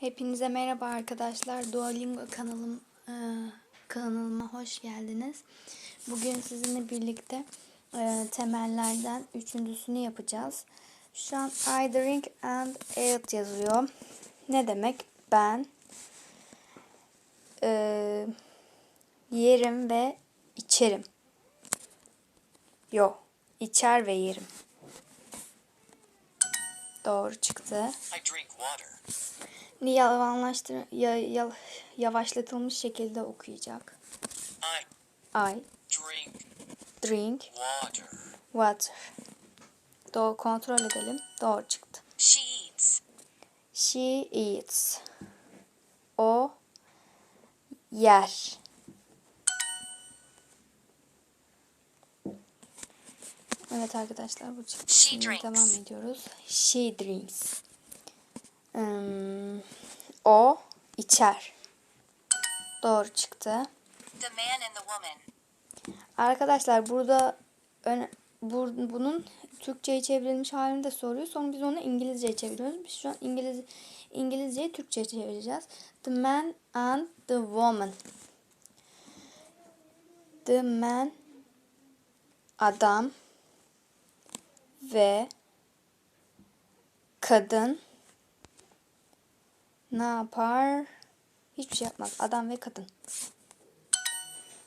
Hepinize merhaba arkadaşlar. Duolingo kanalım e, kanalıma hoş geldiniz. Bugün sizinle birlikte e, temellerden üçüncüsünü yapacağız. Şu an I drink and eat yazıyor. Ne demek? Ben e, yerim ve içerim. Yo, içer ve yerim. Doğru çıktı. Yavanlaştır, ya, ya- yavaşlatılmış şekilde okuyacak. I I drink drink water. water. Doğru kontrol edelim. Doğru çıktı. She eats. She eats. O yer. Evet arkadaşlar bu drinks. devam ediyoruz. She drinks. Hmm, o içer. Doğru çıktı. The man and the woman. Arkadaşlar burada ön, bu, bunun Türkçe'ye çevrilmiş halini de soruyor. Sonra biz onu İngilizce'ye çeviriyoruz. Biz şu an İngiliz İngilizce'yi Türkçe'ye çevireceğiz. The man and the woman. The man adam ve kadın ne yapar? Hiçbir şey yapmaz. Adam ve kadın.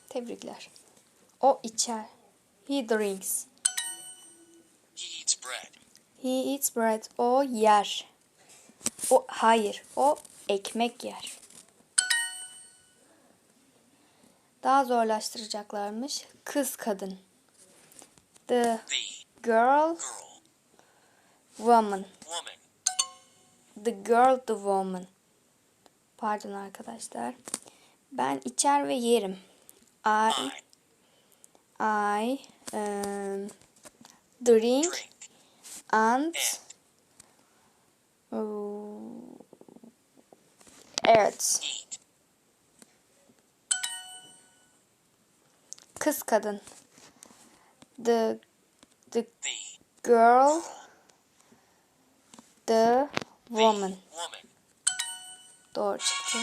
Tebrikler. O içer. He drinks. He eats bread. He eats bread. O yer. O hayır. O ekmek yer. Daha zorlaştıracaklarmış. Kız kadın. The The girl woman. The girl the woman. Pardon arkadaşlar. Ben içer ve yerim. I I um, drink and evet. eat. Kız kadın. The the girl the woman. Doğru çıktı.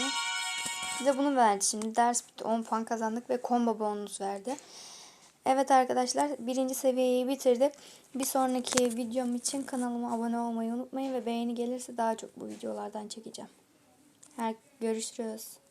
Bize bunu verdi şimdi. Ders bitti. 10 puan kazandık ve combo bonus verdi. Evet arkadaşlar birinci seviyeyi bitirdik. Bir sonraki videom için kanalıma abone olmayı unutmayın ve beğeni gelirse daha çok bu videolardan çekeceğim. Her görüşürüz.